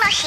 破十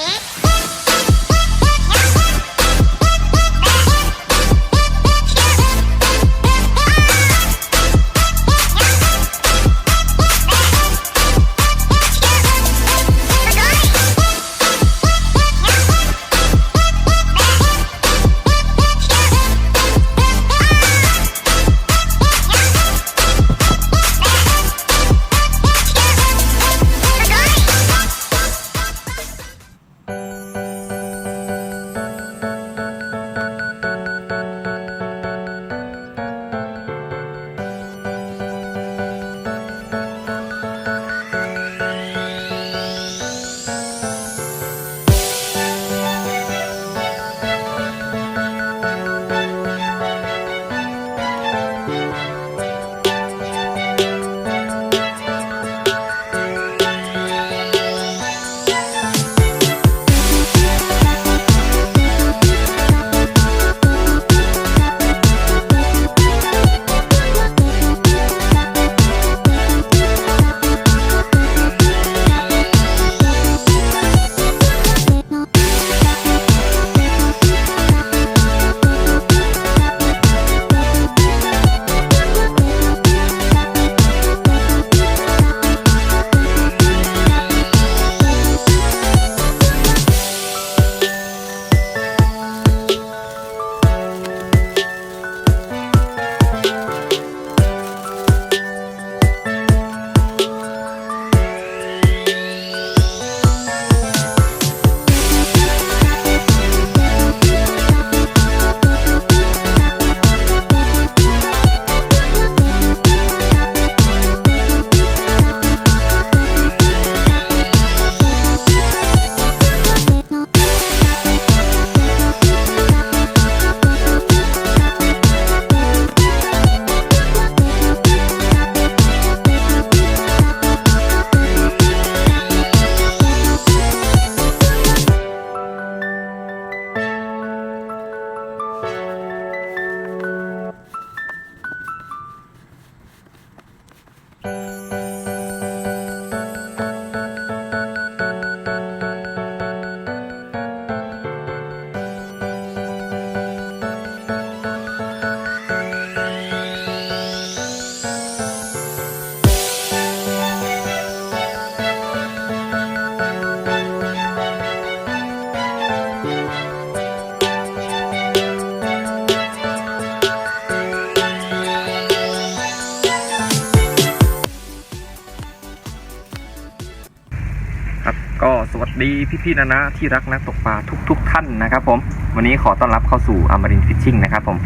สวัสดีพี่ๆนะนะที่รักนักตกปลาทุก ๆ ท่านนะครับ ผม วันนี้ขอต้อนรับเข้าสู่อมรินฟิชชิ่งนะครับ ผม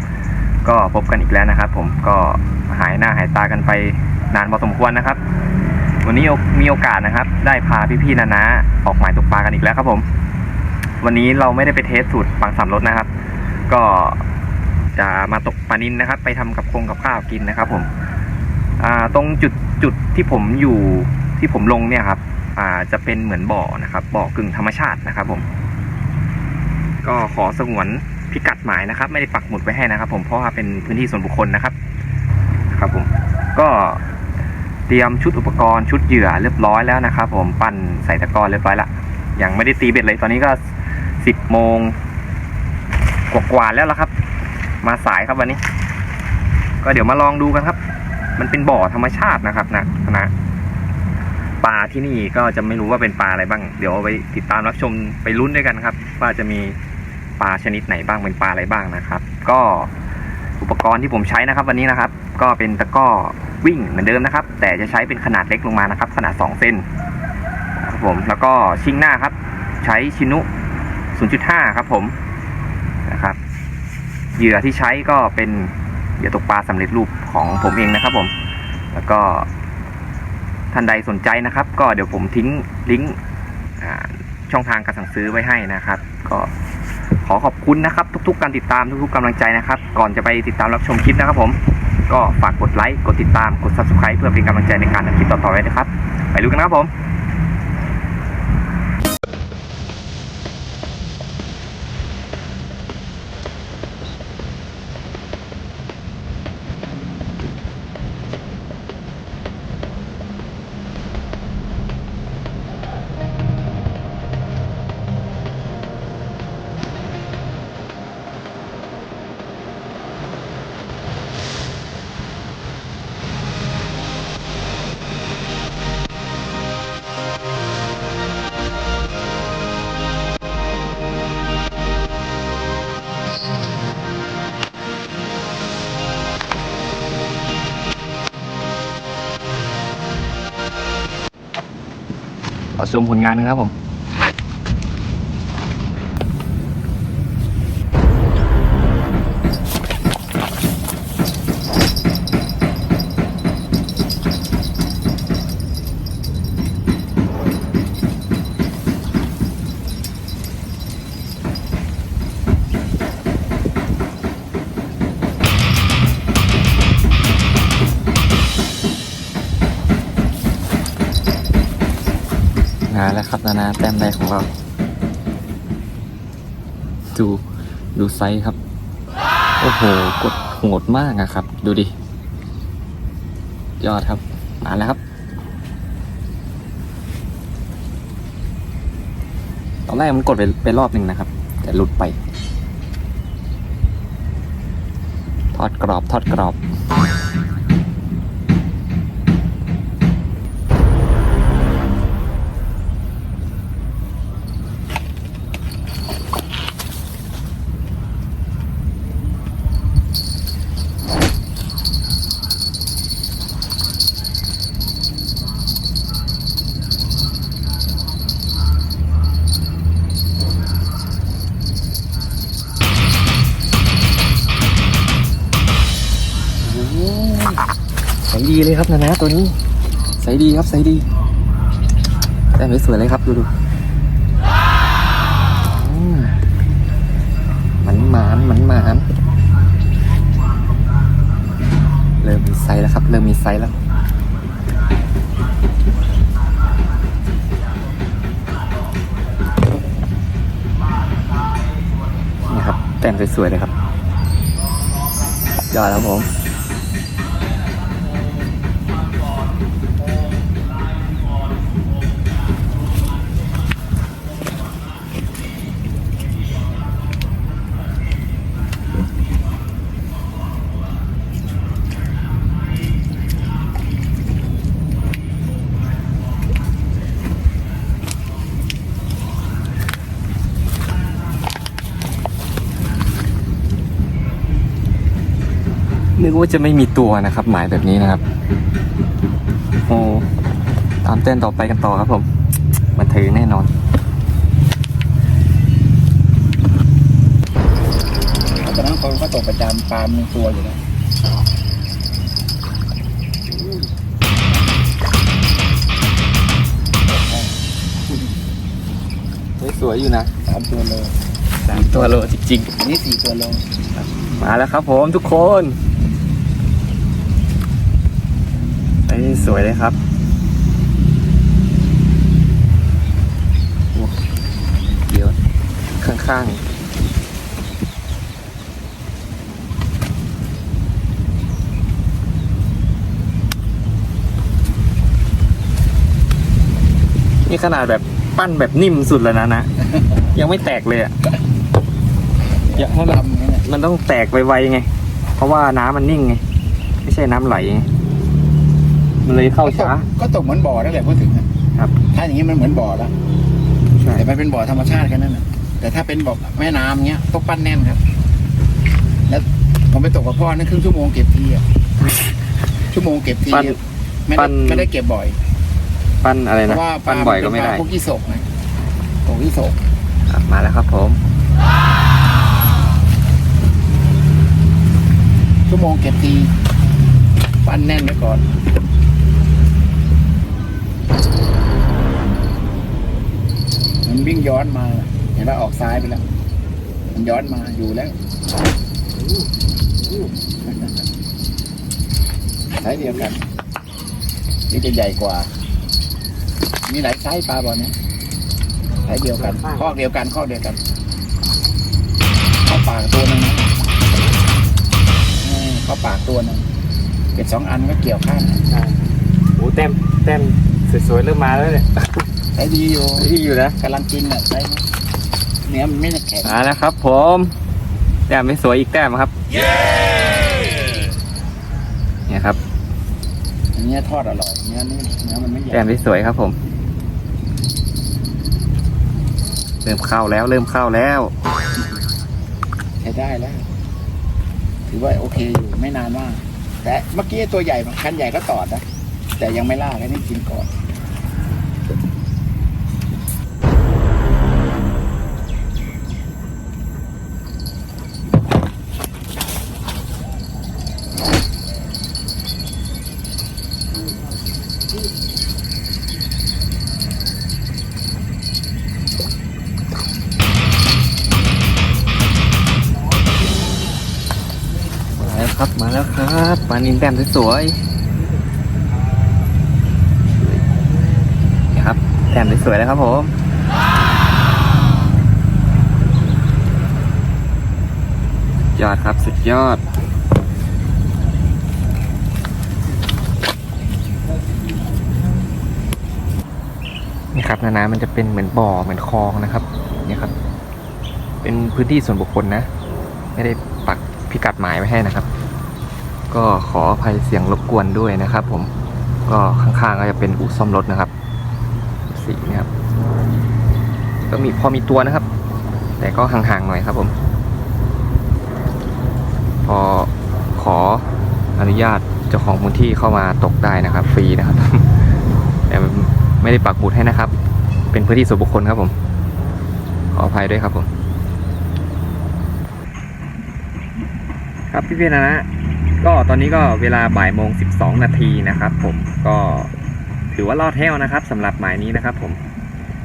ก็พบกันอีกแล้วนะครับ ผมก็หายหน้าหายตากันไปนานพอสมควรนะครับ วันนี้มีโอกาสนะครับ ได้พาพี่ๆนะนะออกหมายตกปลากันอีกแล้วครับ ผม วันนี้เราไม่ได้ไปเทสสูตรปังสามรสนะครับ ก็จะมาตกปลานินนะครับ ไปทำกับคงกับข้าวกินนะครับ ผม อ่าตรงจุดจุดที่ผมอยู่ที่ผมลงเนี่ยครับ่าจะเป็นเหมือนบ่อนะครับ บ่อกึ่งธรรมชาตินะครับผม ก็ขอสงวนพิกัดหมายนะครับ ไม่ได้ปักหมุดไว้ให้นะครับ ผมเพราะว่าเป็นพื้นที่ส่วนบุคคลนะครับ ครับผมก็เตรียมชุดอุปกรณ์ชุดเหยื่อเรียบร้อยแล้วนะครับ ผมปั้นใส่ตะกร้อเรียบร้อยละยังไม่ได้ตีเบ็ดเลยตอนนี้ก็สิบโมงกว่าๆแล้วละครับ มาสายครับวันนี้ ก็เดี๋ยวมาลองดูกันครับ มันเป็นบ่อธรรมชาตินะครับนะนะ ที่นี่ก็จะไม่รู้ว่าเป็นปลาอะไรบ้าง เดี๋ยวไปติดตามรับชมไปลุ้นด้วยกันครับ ว่าจะมีปลาชนิดไหนบ้างเป็นปลาอะไรบ้างนะครับ ก็อุปกรณ์ที่ผมใช้นะครับ วันนี้นะครับ ก็เป็นตะก้อวิ่งเหมือนเดิมนะครับ แต่จะใช้เป็นขนาดเล็กลงมานะครับ ขนาด 2 เซนครับผมแล้วก็ชิงหน้าครับ ใช้ชินุ 0.5 ครับผมนะครับเหยื่อที่ใช้ก็เป็นเหยื่อตกปลาสำเร็จรูปของผมเองนะครับผม แล้วก็ ท่านใดสนใจนะครับ ก็เดี๋ยวผมทิ้งลิงก์ช่องทางการสั่งซื้อไว้ให้นะครับ ก็ขอขอบคุณนะครับ ทุก ๆ การติดตามทุก ๆกำลังใจนะครับ ก่อนจะไปติดตามรับชมคลิปนะครับผมก็ฝากกดไลค์กดติดตามกด subscribe เพื่อเป็นกำลังใจในการทำคลิปต่อๆไปนะครับ ไปดูกันนะครับผม「 ขอชมผลงานนะครับผม แล้วครับนานาแต้มแรกของเรา ดูดูไซส์ครับ โอ้โห กดโหดมากอะครับ ดูดิ ยอดครับ มาแล้วครับตอนแรกมันกดไปไปรอบหนึ่งนะครับ แต่หลุดไป ทอดกรอบทอดกรอบ ครับนะนะตัวนี้ใสดีครับใสดี แต่ไม่สวยเลยครับดูดูอืมมันหมานมันหมานเริ่มมีไซส์แล้วครับ เริ่มมีไซส์แล้วนี่ครับแต้มสวยๆเลยครับยอดแล้วผม ว่าจะไม่มีตัวนะครับ หมายแบบนี้นะครับ โอ้ตามเต้นต่อไปกันต่อครับผมมันถือแน่นอนตอนนั้นเขาก็ตกประจำปลามีตัวอยู่แล้วสวยอยู่นะสามตัวโลสามตัวโลจริงอันนี้สี่ตัวโลๆมาแล้วครับผมทุกคนไอ้ย สวยเลยครับโอ้เดี๋ยวข้างๆนี่ขนาดแบบปั้นแบบนิ่มสุดแล้วนะนะ ยังไม่แตกเลยอะอยากให้มันลำนี่แหละมันต้องแตกไวๆไง เพราะว่าน้ำมันนิ่งไง ไม่ใช่น้ำไหลไง มันเลยเข้าช้า ก็ตกเหมือนบ่อนั่นแหละพูดถึงอะครับ ถ้าอย่างนี้มันเหมือนบ่อแล้วใช่แต่มันเป็นบ่อธรรมชาติแค่นั้นนะแต่ถ้าเป็นบ่อแม่น้ำเงี้ยต้องปั้นแน่นครับ แล้วผมไปตกกับพ่อนั่นครึ่งชั่วโมงเก็บทีอะชั่วโมงเก็บทีปั้นไม่ปั้ได้น ไม่ได้เก็บบ่อยปั้นอะไรเพนะราะว่าปปั้ลานบ่อยก็ไม่ได้เป็นปลาพวกยี่สกไงตกยี่สกครับมาแล้วครับ ผมชั่วโมงเก็บทีปั้นแน่นไว้ก่อน งย้อนมา เห็นว่าออกซ้ายไปแล้ว มันย้อนมาอยู่แล้วไซส์เดียวกัน นี่จะใหญ่กว่า มีหลายไซส์ปลาบอลเนี่ยไซส์เดียวกันข้อเดียวกันข้อเดียวกันเข้าปากตัวหนึงนะเข้าปากตัวหนึงเป็ดสองอันก็เกี่ยวข้างโอ้แต้มแต้มสวยๆเริ่มมาแล้วเนี่ย ไซส์ดีอยู่ที่อยู่นะกำลังกินอะไซส์เนื้อมันไม่ได้แข็งมาแล้วครับ ผมแต้มไม่สวยอีกแต้มครับเนี่ยครับอันเนี้ยทอดอร่อยเนื้อนี่เนื้อมันไม่ใหญ่แต้มไม่สวยครับผม เริ่มเข้าแล้ว เริ่มเข้าแล้ว ใช้ได้แล้ว ถือว่าโอเคอยู่ไม่นานมาก แต่เมื่อกี้ตัวใหญ่คันใหญ่ก็ตอดนะแต่ยังไม่ล่าแค่นี้กินก่อน ครับปลานินแต้มสวยๆครับแต้มสวยๆแล้วครับผมยอดครับสุดยอดนี่ครับนานามันจะเป็นเหมือนบ่อเหมือนคลองนะครับเนี่ยครับ เป็นพื้นที่ส่วนบุคคลนะ ไม่ได้ปักพิกัดหมายไว้ให้นะครับ ก็ขออภัยเสียงรบกวนด้วยนะครับ ผมก็ข้างๆก็จะเป็นอู่ซ่อมรถนะครับ สีนะครับ ก็มีพอมีตัวนะครับ แต่ก็ห่างๆหน่อยครับผม พอขออนุญาตเจ้าของพื้นที่เข้ามาตกได้นะครับ ฟรีนะครับ แต่ไม่ได้ปักหมุดให้นะครับ เป็นพื้นที่ส่วนบุคคลครับผม ขออภัยด้วยครับผม ครับพี่เพียรนะ ก็ตอนนี้ก็เวลาบ่ายโมงสิบสองนาทีนะครับ ผมก็ถือว่ารอดแห้วนะครับสำหรับหมายนี้นะครับ ผม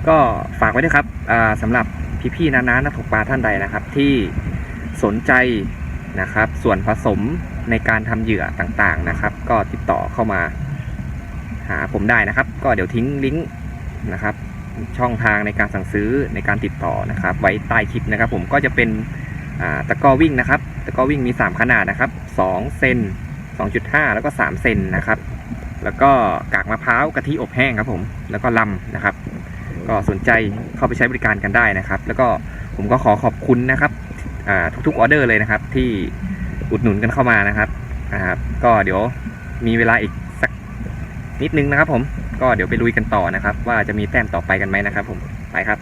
ก็ฝากไว้ด้วยครับอ่าสำหรับพี่ๆน้านนักตกปลาท่านใดนะครับ ที่สนใจนะครับ ส่วนผสมในการทำเหยื่อต่างๆนะครับ ก็ติดต่อเข้ามาหาผมได้นะครับ ก็เดี๋ยวทิ้งลิงก์นะครับช่องทางในการสั่งซื้อในการติดต่อนะครับ ไว้ใต้คลิปนะครับ ผมก็จะเป็นตะก้อวิ่งนะครับ ตะกร้อวิ่งมี 3 ขนาดนะครับ 2 เซน 2.5 แล้วก็ 3 เซนนะครับ แล้วก็กากมะพร้าวกะทิอบแห้งครับผม แล้วก็ลำนะครับ ก็สนใจเข้าไปใช้บริการกันได้นะครับ แล้วก็ผมก็ขอขอบคุณนะครับทุกๆออเดอร์เลยนะครับ ที่อุดหนุนกันเข้ามานะครับนะครับ ก็เดี๋ยวมีเวลาอีกสักนิดนึงนะครับผม ก็เดี๋ยวไปลุยกันต่อนะครับ ว่าจะมีแต้มต่อไปกันไหมนะครับผม ไปครับ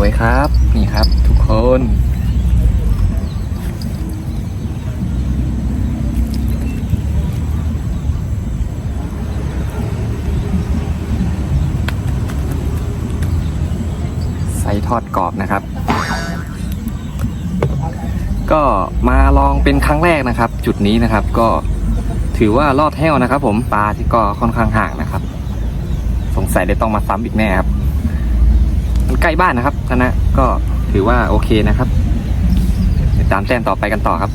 วยครับ นี่ครับ ทุกคน ใส่ทอดกรอบนะครับ ก็มาลองเป็นครั้งแรกนะครับ จุดนี้นะครับก็ถือว่าลอดแห้วนะครับ ผมปลาที่ก็ค่อนข้างห่างนะครับ สงสัยเดี๋ยต้องมาซ้ำอีกแน่ครับ ใกล้บ้านนะครับนะนะก็ถือว่าโอเคนะครับติดตามแต้มต่อไปกันต่อครับ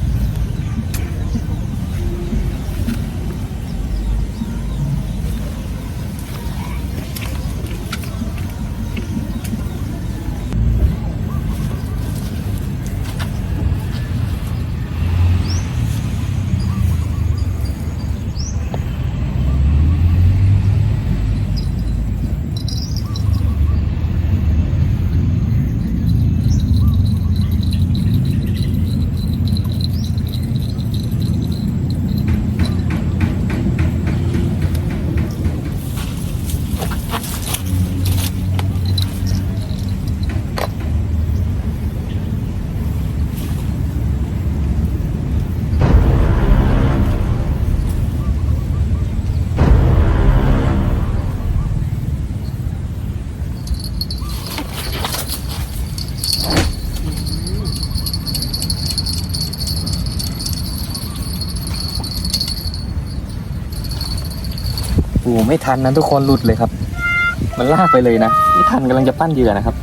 ไม่ทันนะทุกคนหลุดเลยครับ มันลากไปเลยนะไม่ทันกำลังจะปั้นเหยื่อนะครับ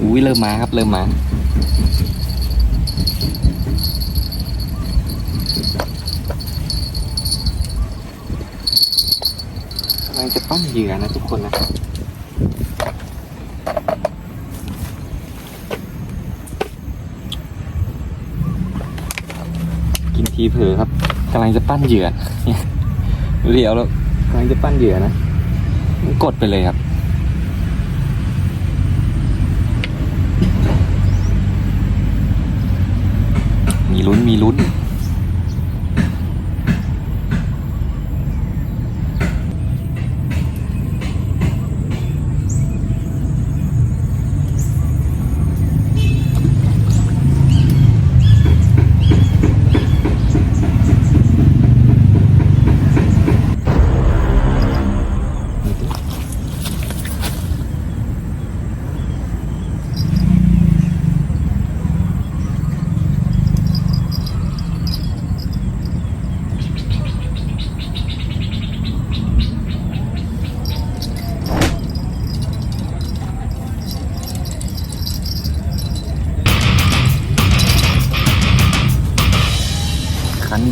อุ้ยเริ่มมาครับ เริ่มมากำลังจะปั้นเหยื่อนะทุกคนนะกินทีเผลอครับกำลังจะปั้นเหยื่อเนี่ยเรียวแล้ว กำลังจะปั้นเหยื่อนะมันกดไปเลยครับ มีลุ้นมีลุ้น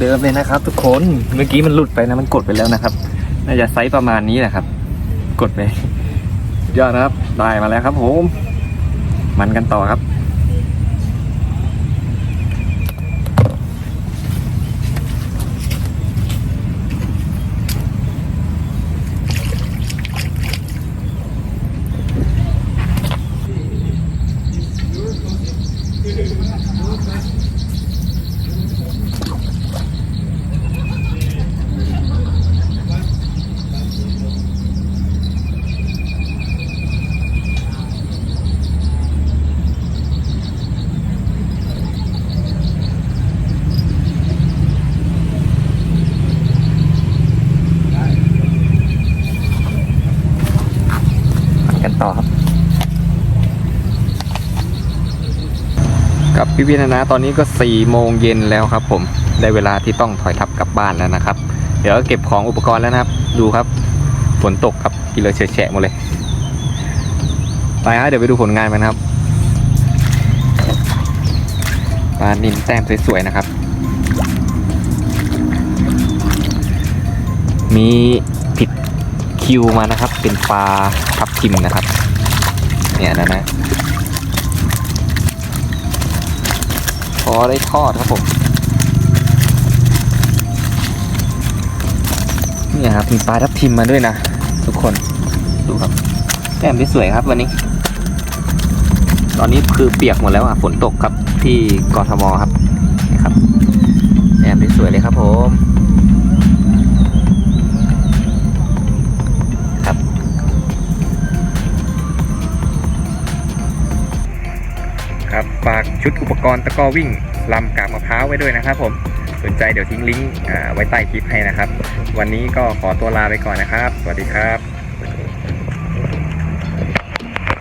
เดิมเลยนะครับ ทุกคนเมื่อกี้มันหลุดไปนะมันกดไปแล้วนะครับ น่าจะไซส์ประมาณนี้แหละครับ กดไปยอดนะครับได้มาแล้วครับผมมันกันต่อครับ กับพี่พี่นนะตอนนี้ก็4ี่โมงเย็นแล้วครับ ผมได้เวลาที่ต้องถอยทับกลับบ้านแล้วนะครับ เดี๋ยวเก็บของอุปกรณ์แล้วนะครับ ดูครับ ฝนตกครับกิเลอะแฉะๆหมดเลยไปฮะเดี๋ยวไปดูผลงานกันครับปลานินแต้มสวยๆนะครับ มีผิดคิวมานะครับ เป็นปลาทับทิมนะครับ เนี่ยนะนะ พ อได้ทอดครับผมเนี่ยครับมีปลาทับทิมมาด้วยนะ ทุกคนดูครับแต้มที่สวยครับวันนี้ ตอนนี้คือเปียกหมดแล้วอะฝนตกครับที่กรทมครับนี่ครับแต้มที่สวยเลยครับผม ครับ ฝากชุดอุปกรณ์ตะกอวิ่งลำกาบมะพร้าวไว้ด้วยนะครับผม สนใจเดี๋ยวทิ้งลิงก์ไว้ใต้คลิปให้นะครับ วันนี้ก็ขอตัวลาไปก่อนนะครับ สวัสดีครับ